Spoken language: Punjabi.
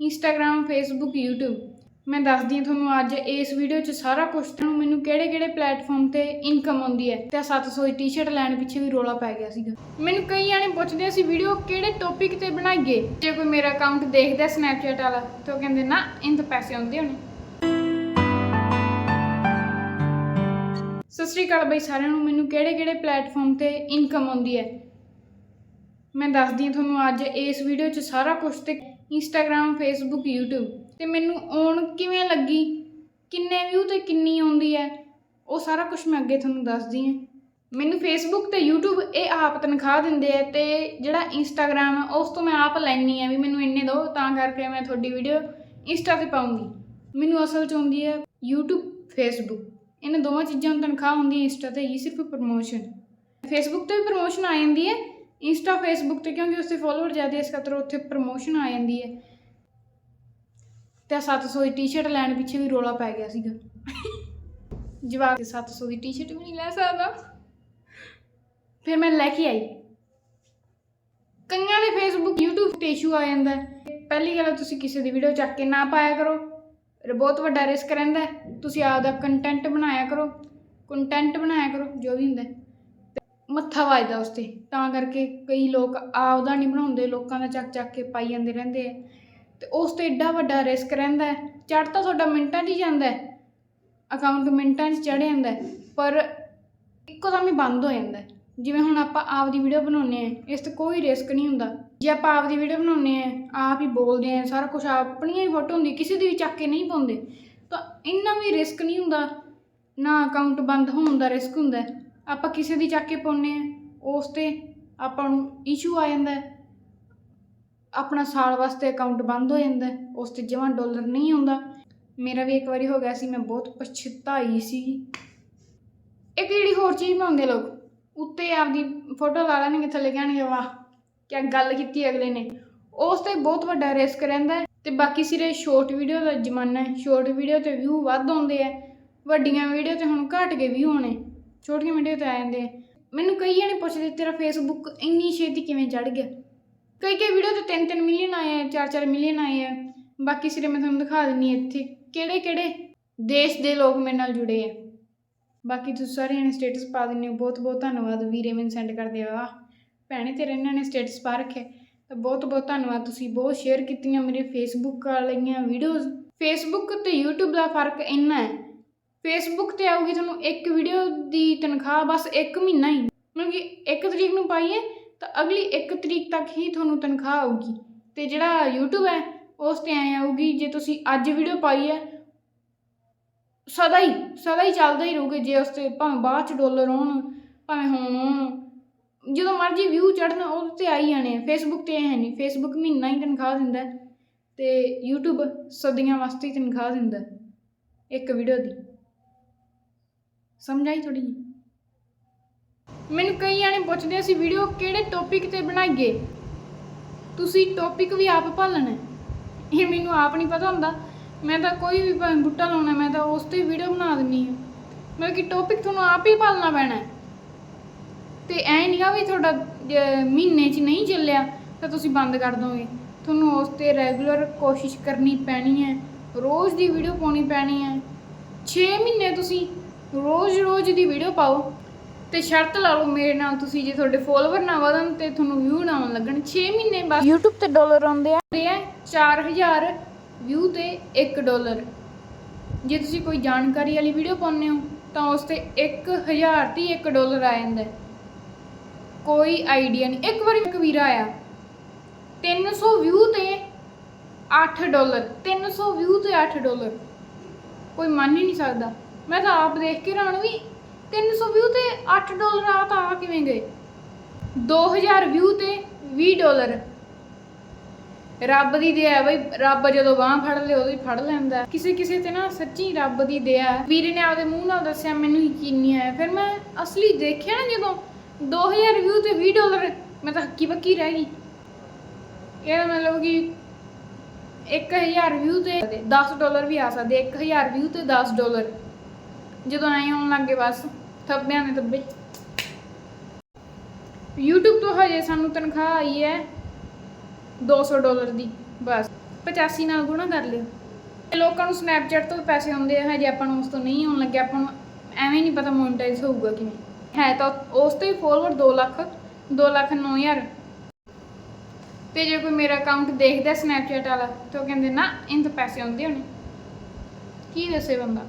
ਇੰਸਟਾਗ੍ਰam ਫੇਸਬੁੱਕ YouTube ਮੈਂ ਦੱਸਦੀ ਹਾਂ ਤੁਹਾਨੂੰ ਅੱਜ ਇਸ ਵੀਡੀਓ 'ਚ ਸਾਰਾ ਕੁਝ ਤੁਹਾਨੂੰ ਮੈਨੂੰ ਕਿਹੜੇ-ਕਿਹੜੇ ਪਲੇਟਫਾਰਮ ਤੇ ਇਨਕਮ ਆਉਂਦੀ ਹੈ। ਤੇ 700 ਦੀ ਟੀ-ਸ਼ਰਟ ਲੈਣ ਪਿੱਛੇ ਵੀ ਰੋਲਾ ਪੈ ਗਿਆ ਸੀਗਾ। ਮੈਨੂੰ ਕਈ ਜਾਣੇ ਪੁੱਛਦੇ ਸੀ ਵੀਡੀਓ ਕਿਹੜੇ ਟੌਪਿਕ ਤੇ ਬਣਾਈਏ? ਜੇ ਕੋਈ ਮੇਰਾ ਅਕਾਊਂਟ ਦੇਖਦਾ ਸਨੈਪਚੈਟ ਵਾਲਾ, ਤਾਂ ਉਹ ਕਹਿੰਦੇ, ਨਾ, ਇਹਨਾਂ ਤੋਂ ਪੈਸੇ ਆਉਂਦੇ ਹੋਣੇ। ਸਤਿ ਸ਼੍ਰੀ ਅਕਾਲ ਬਈ ਸਾਰਿਆਂ ਨੂੰ, ਮੈਨੂੰ ਕਿਹੜੇ-ਕਿਹੜੇ ਪਲੇਟਫਾਰਮ ਤੇ ਇਨਕਮ ਆਉਂਦੀ ਹੈ? ਮੈਂ ਦੱਸਦੀ ਹਾਂ ਤੁਹਾਨੂੰ ਅੱਜ ਇਸ ਵੀਡੀਓ 'ਚ ਸਾਰਾ ਕੁਝ ਤੇ ਇੰਸਟਾਗ੍ਰam ਫੇਸਬੁੱਕ YouTube ਤੇ ਮੈਨੂੰ ਆਉਣ ਕਿਵੇਂ ਲੱਗੀ? ਕਿੰਨੇ ਵਿਊ ਤੇ ਕਿੰਨੀ ਆਉਂਦੀ ਹੈ? ਉਹ ਸਾਰਾ ਕੁਝ ਮੈਂ ਅੱਗੇ ਤੁਹਾਨੂੰ ਦੱਸਦੀ ਹਾਂ। ਮੈਨੂੰ ਫੇਸਬੁੱਕ ਤੇ YouTube ਇਹ ਆਪ ਤਨਖਾਹ ਦਿੰਦੇ ਆ ਤੇ ਜਿਹੜਾ ਇੰਸਟਾਗ੍ਰam ਆ, ਉਸ ਤੋਂ ਮੈਂ ਆਪ ਲੈਣੀ ਆ ਵੀ ਮੈਨੂੰ ਇੰਨੇ ਦਿਓ, ਤਾਂ ਕਰਕੇ ਮੈਂ ਤੁਹਾਡੀ ਵੀਡੀਓ ਇੰਸਟਾ ਤੇ ਪਾਉਂਗੀ। ਮੈਨੂੰ ਅਸਲ 'ਚ ਆਉਂਦੀ ਹੈ YouTube ਫੇਸਬੁੱਕ ਇਹਨਾਂ ਦੋਵਾਂ ਚੀਜ਼ਾਂ ਨੂੰ ਤਨਖਾਹ ਹੁੰਦੀ ਹੈ ਇੰਸਟਾ ਤੇ ਹੀ ਸਿਰਫ ਪ੍ਰਮੋਸ਼ਨ ਫੇਸਬੁੱਕ ਤੇ ਵੀ ਪ੍ਰਮੋਸ਼ਨ ਆ ਜਾਂਦੀ ਹੈ। ਇੰਸਟਾ, ਫੇਸਬੁੱਕ ਤੇ, ਕਿਉਂਕਿ ਉਸ ਤੇ ਫਾਲੋਅਰ ਜ਼ਿਆਦਾ ਇਸ ਖਾਤਰ ਉੱਥੇ ਪ੍ਰਮੋਸ਼ਨ ਆ ਜਾਂਦੀ ਹੈ। ਤੇ 700 ਦੀ ਟੀ-ਸ਼ਰਟ ਲੈਣ ਪਿੱਛੇ ਵੀ ਰੋਲਾ ਪੈ ਗਿਆ ਸੀਗਾ। ਜਵਾਬ ਤੇ 700 ਦੀ ਟੀ-ਸ਼ਰਟ ਵੀ ਨਹੀਂ ਲੈ ਸਕਦਾ। ਫਿਰ ਮੈਂ ਲੈ ਕੇ ਆਈ। ਕਈਆਂ ਦੇ ਫੇਸਬੁੱਕ YouTube ਤੇ ਇਸ਼ੂ ਆ ਜਾਂਦਾ ਪਹਿਲੀ ਗੱਲ ਤੁਸੀਂ ਕਿਸੇ ਦੀ ਵੀਡੀਓ ਚੱਕ ਕੇ ਨਾ ਪਾਇਆ ਕਰੋ। ਬਹੁਤ ਵੱਡਾ ਰਿਸਕ ਰਹਿੰਦਾ ਹੈ। ਤੁਸੀਂ ਆਪਦਾ ਕੰਟੈਂਟ ਬਣਾਇਆ ਕਰੋ। ਕੰਟੈਂਟ ਬਣਾਇਆ ਕਰੋ, ਜੋ ਵੀ ਹੁੰਦਾ ਮੱਥਾ ਵੱਜਦਾ ਉਸ ਤੇ ਤਾਂ ਕਰਕੇ ਕਈ ਲੋਕ ਆਪਦਾ ਨਹੀਂ ਬਣਾਉਂਦੇ, ਲੋਕਾਂ ਦਾ ਚੱਕ ਚੱਕ ਕੇ ਪਾਈ ਜਾਂਦੇ ਰਹਿੰਦੇ ਆ। ਤੇ ਉਸ ਤੇ ਏਡਾ ਵੱਡਾ ਰਿਸਕ ਰਹਿੰਦਾ ਹੈ। ਚੜ ਤਾਂ ਤੁਹਾਡਾ ਮਿੰਟਾਂ 'ਚ ਹੀ ਜਾਂਦਾ ਅਕਾਊਂਟ ਮਿੰਟਾਂ 'ਚ ਚੜ ਜਾਂਦਾ ਪਰ ਇੱਕੋ ਦਮ ਹੀ ਬੰਦ ਹੋ ਜਾਂਦਾ ਜਿਵੇਂ ਹੁਣ ਆਪਾਂ ਆਪ ਦੀ ਵੀਡੀਓ ਬਣਾਉਂਦੇ ਆ ਇਸ ਤੇ ਕੋਈ ਰਿਸਕ ਨਹੀਂ ਹੁੰਦਾ। ਜੇ ਆਪਾਂ ਆਪ ਦੀ ਵੀਡੀਓ ਬਣਾਉਂਦੇ ਆ ਆਪ ਹੀ ਬੋਲਦੇ ਆ ਸਾਰਾ ਕੁਝ ਆਪਣੀਆਂ ਹੀ ਫੋਟੋ ਹੁੰਦੀ ਕਿਸੇ ਦੀ ਵੀ ਚੱਕ ਕੇ ਨਹੀਂ ਪਾਉਂਦੇ। ਤਾਂ ਇੰਨਾ ਵੀ ਰਿਸਕ ਨਹੀਂ ਹੁੰਦਾ। ਨਾ ਅਕਾਊਂਟ ਬੰਦ ਹੋਣ ਦਾ ਰਿਸਕ ਹੁੰਦਾ ਆਪਾਂ ਕਿਸੇ ਦੀ ਚੱਕ ਕੇ ਪਾਉਂਦੇ ਆ ਉਸ ਤੇ ਆਪਾਂ ਨੂੰ ਇਸ਼ੂ ਆ ਜਾਂਦਾ ਹੈ। ਆਪਣਾ ਸਾਲ ਵਾਸਤੇ ਅਕਾਊਂਟ ਬੰਦ ਹੋ ਜਾਂਦਾ ਹੈ, ਉਸ ਤੇ ਜਮਾਂ ਡਾਲਰ ਨਹੀਂ ਆਉਂਦਾ। ਮੇਰਾ ਵੀ ਇੱਕ ਵਾਰੀ ਹੋ ਗਿਆ ਸੀ ਮੈਂ ਬਹੁਤ ਪਛਤਾਈ ਸੀ ਇੱਕ ਜਿਹੜੀ ਹੋਰ ਚੀਜ਼ ਬਣਾਉਂਦੇ ਲੋਕ? ਉੱਤੇ ਆਪਦੀ ਫੋਟੋ ਲਾ ਲੈਣਗੇ ਥੱਲੇ ਕਹਿਣਗੇ ਵਾਹ ਕਿਆ ਗੱਲ ਕੀਤੀ ਅਗਲੇ ਨੇ। ਉਸ ਤੇ ਬਹੁਤ ਵੱਡਾ ਰਿਸਕ ਰਹਿੰਦਾ ਹੈ ਤੇ ਬਾਕੀ ਸਿਰੇ ਸ਼ਾਰਟ ਵੀਡੀਓ ਦਾ ਜ਼ਮਾਨਾ ਹੈ। ਸ਼ਾਰਟ ਵੀਡੀਓ ਤੇ ਵਿਊ ਵੱਧ ਆਉਂਦੇ ਆ ਵੱਡੀਆਂ ਵੀਡੀਓ ਤੇ ਹੁਣ ਘਟ ਕੇ ਵਿਊ ਆਉਣੇ। ਛੋਟੀਆਂ ਵੀਡੀਓ ਤੇ ਆ ਜਾਂਦੇ ਆ। ਮੈਨੂੰ ਕਈ ਜਣੇ ਪੁੱਛਦੇ, ਤੇਰਾ ਫੇਸਬੁੱਕ ਇੰਨੀ ਛੇਤੀ ਕਿਵੇਂ ਚੜ ਗਿਆ? ਕਈ ਕਈ ਵੀਡੀਓ ਤੇ 3-3 ਮਿਲੀਅਨ ਆਏ ਆ 4-4 ਮਿਲੀਅਨ ਆਏ ਆ। ਬਾਕੀ ਸਿਰੇ ਮੈਂ ਤੁਹਾਨੂੰ ਦਿਖਾ ਦਿੰਨੀ ਆ ਇੱਥੇ। ਕਿਹੜੇ ਕਿਹੜੇ ਦੇਸ਼ ਦੇ ਲੋਕ ਮੇਰੇ ਨਾਲ ਜੁੜੇ ਆ। ਬਾਕੀ ਤੁਸੀਂ ਸਾਰਿਆਂ ਨੇ ਸਟੇਟਸ ਪਾ ਦਿੰਦੇ ਹੋ। ਬਹੁਤ ਬਹੁਤ ਧੰਨਵਾਦ ਵੀਰੇ, ਮੈਨੂੰ ਸੈਂਡ ਕਰਦੇ ਆ। ਭੈਣੇ, ਤੇਰੇ ਇਹਨਾਂ ਨੇ ਸਟੇਟਸ ਪਾ ਰੱਖੇ ਤਾਂ ਬਹੁਤ ਬਹੁਤ ਧੰਨਵਾਦ। ਤੁਸੀਂ ਬਹੁਤ ਸ਼ੇਅਰ ਕੀਤੀਆਂ ਮੇਰੇ ਫੇਸਬੁੱਕ ਵਾਲੀਆਂ ਵੀਡੀਓਜ਼ ਫੇਸਬੁੱਕ ਤੇ YouTube ਦਾ ਫ਼ਰਕ ਇੰਨਾ ਹੈ ਫੇਸਬੁੱਕ ਤੇ ਆਊਗੀ ਤੁਹਾਨੂੰ ਇੱਕ ਵੀਡੀਓ ਦੀ ਤਨਖਾਹ ਬਸ ਇੱਕ ਮਹੀਨਾ ਹੀ। ਮਤਲਬ ਕਿ 1 ਤਰੀਕ ਨੂੰ ਪਾਈਏ ਤਾਂ ਅਗਲੀ 1 ਤਰੀਕ ਤੱਕ ਹੀ ਤੁਹਾਨੂੰ ਤਨਖਾਹ ਆਊਗੀ। ਤੇ ਜਿਹੜਾ YouTube ਹੈ, ਉਸ ਤੇ ਐ ਆਊਗੀ, ਜੇ ਤੁਸੀਂ ਅੱਜ ਵੀਡੀਓ ਪਾਈ ਹੈ, ਸਦਾ ਹੀ ਸਦਾ ਹੀ ਚੱਲਦਾ ਹੀ ਰਹੂਗਾ, ਜੇ ਉਸ ਤੇ ਭਾਵੇਂ ਬਾਅਦ ਚ ਡਾਲਰ ਆਉਣ ਭਾਵੇਂ ਹੁਣ ਆਉਣ ਜਦੋਂ ਮਰਜ਼ੀ ਵਿਊ ਚੜਨ ਉਹਦੇ ਤੇ ਆਈ ਜਾਣੇ ਆ। ਫੇਸਬੁੱਕ ਤੇ ਐ ਹੈ ਨਹੀਂ ਫੇਸਬੁੱਕ ਮਹੀਨਾ ਹੀ ਤਨਖਾਹ ਦਿੰਦਾ ਹੈ ਤੇ YouTube ਸਦੀਆਂ ਵਾਸਤੇ ਤਨਖਾਹ ਦਿੰਦਾ ਇੱਕ ਵੀਡੀਓ ਦੀ। ਸਮਝਾਈ ਥੋੜੀ ਜਿਹੀ? ਮੈਨੂੰ ਕਈ ਜਾਣੇ ਪੁੱਛਦੇ ਅਸੀਂ ਵੀਡੀਓ ਕਿਹੜੇ ਟੌਪਿਕ ਤੇ ਬਣਾਈਏ? ਤੁਸੀਂ ਟੌਪਿਕ ਵੀ ਆਪ ਭਾਲਣਾ ਹੈ। ਇਹ ਮੈਨੂੰ ਆਪ ਨਹੀਂ ਪਤਾ ਹੁੰਦਾ। ਮੈਂ ਤਾਂ ਕੋਈ ਵੀ ਭਾਵੇਂ ਬੂਟਾ ਲਾਉਣਾ, ਮੈਂ ਤਾਂ ਉਸ ਤੇ ਵੀਡੀਓ ਬਣਾ ਦਿੰਨੀ ਹਾਂ। ਮਤਲਬ ਕਿ ਟੌਪਿਕ ਤੁਹਾਨੂੰ ਆਪ ਹੀ ਭਾਲਣਾ ਪੈਣਾ ਹੈ। ਤੇ ਐ ਨਹੀਂਗਾ ਵੀ ਤੁਹਾਡਾ ਜੇ ਮਹੀਨੇ 'ਚ ਨਹੀਂ ਚੱਲਿਆ, ਤਾਂ ਤੁਸੀਂ ਬੰਦ ਕਰ ਦੋਗੇ। ਤੁਹਾਨੂੰ ਉਸ ਤੇ ਰੈਗੂਲਰ ਕੋਸ਼ਿਸ਼ ਕਰਨੀ ਪੈਣੀ ਹੈ। ਰੋਜ਼ ਦੀ ਵੀਡੀਓ ਪਾਉਣੀ ਪੈਣੀ ਹੈ। 6 ਮਹੀਨੇ ਤੁਸੀਂ ਰੋਜ਼-ਰੋਜ਼ ਦੀ ਵੀਡੀਓ ਪਾਓ ਤੇ ਸ਼ਰਤ ਲਾ ਲਓ ਮੇਰੇ ਨਾਲ ਤੁਸੀਂ ਜੇ ਤੁਹਾਡੇ ਫੋਲੋਵਰ ਨਾ ਵਧਣ ਤੇ ਤੁਹਾਨੂੰ ਵਿਊ ਨਾ ਆਉਣ ਲੱਗਣ 6 ਮਹੀਨੇ ਬਾਅਦ YouTube ਤੇ ਡਾਲਰ ਆਉਂਦੇ ਆ। ਤੇ 4000 ਵਿਊ ਤੇ 1 ਡਾਲਰ ਜੇ ਤੁਸੀਂ ਕੋਈ ਜਾਣਕਾਰੀ ਵਾਲੀ ਵੀਡੀਓ ਪਾਉਂਦੇ ਹੋ ਤਾਂ ਉਸ ਤੇ 1000 ਤੇ 1 ਡਾਲਰ ਆ ਜਾਂਦਾ। ਕੋਈ ਆਈਡੀਆ ਨਹੀਂ। ਇੱਕ ਵਾਰੀ ਇੱਕ ਵੀਰਾ ਆਇਆ 300 ਵਿਊ ਤੇ 8 ਡਾਲਰ 300 ਵਿਊ ਤੇ 8 ਡਾਲਰ ਕੋਈ ਮੰਨ ਹੀ ਨਹੀਂ ਸਕਦਾ। ਮੈਂ ਤਾਂ ਆਪ ਦੇਖ ਕੇ ਹੈਰਾਨ ਵੀ 300 ਵਿਊ ਤੇ 8 ਡਾਲਰ ਆ ਤਾਂ ਆ ਕਿਵੇਂ ਗਏ? 2000 ਵਿਊ ਤੇ 20 ਡਾਲਰ। ਰੱਬ ਦੀ ਦਇਆ ਬਈ, ਰੱਬ ਜਦੋਂ ਬਾਹ ਫੜ ਲੇ, ਉਦੋਂ ਹੀ ਫੜ ਲੈਂਦਾ ਕਿਸੇ ਕਿਸੇ ਤੇ ਨਾ ਸੱਚੀ ਰੱਬ ਦੀ ਦਇਆ ਵੀਰੇ ਨੇ ਆਪਦੇ ਮੂੰਹ ਨਾਲ ਦੱਸਿਆ, ਮੈਨੂੰ ਯਕੀਨ ਨਹੀਂ ਆਇਆ। ਫਿਰ ਮੈਂ ਅਸਲੀ ਦੇਖਿਆ ਨਾ ਜਦੋਂ 2000 ਵਿਊ ਤੇ 20 ਡਾਲਰ, ਮੈਂ ਤਾਂ ਹੱਕੀ ਬੱਕੀ ਰਹਿ ਗਈ। ਇਹਦਾ ਮਤਲਬ ਕਿ 1000 ਵਿਊ ਤੇ 10 ਡਾਲਰ ਵੀ ਆ ਸਕਦੇ 1000 ਵਿਊ ਤੇ 10 ਡਾਲਰ। ਜਦੋਂ ਆਏ ਆਉਣ ਲੱਗੇ ਬਸ, ਥੱਬਿਆਂ ਨੇ ਥੱਬੇ। YouTube ਤੋਂ ਹਜੇ ਸਾਨੂੰ ਤਨਖਾਹ ਆਈ ਹੈ 200 ਡਾਲਰ ਦੀ, ਬਸ। 85 ਨਾਲ ਗੁਣਾ ਕਰ ਲਿਓ। ਲੋਕਾਂ ਨੂੰ ਸਨੈਪਚੈਟ ਤੋਂ ਪੈਸੇ ਆਉਂਦੇ ਆ, ਹਜੇ ਆਪਾਂ ਨੂੰ ਉਸ ਤੋਂ ਨਹੀਂ ਆਉਣ ਲੱਗੇ ਆਪਾਂ ਨੂੰ ਐਵੇਂ ਨਹੀਂ ਪਤਾ ਮੋਨਟਾਈਜ਼ ਹੋਊਗਾ ਕਿਵੇਂ। ਹੈ ਤਾਂ ਉਸ ਤੋਂ ਹੀ ਫੋਲੋਵਰ 2 ਲੱਖ 2 ਲੱਖ 9000 ਤੇ ਜੇ ਕੋਈ ਮੇਰਾ ਅਕਾਊਂਟ ਦੇਖਦਾ ਸਨੈਪਚੈਟ ਵਾਲਾ, ਤੇ ਉਹ ਕਹਿੰਦੇ, ਨਾ, ਇਹਨਾਂ ਪੈਸੇ ਆਉਂਦੇ ਹੋਣੇ। ਕੀ ਦੱਸੇ ਬੰਦਾ?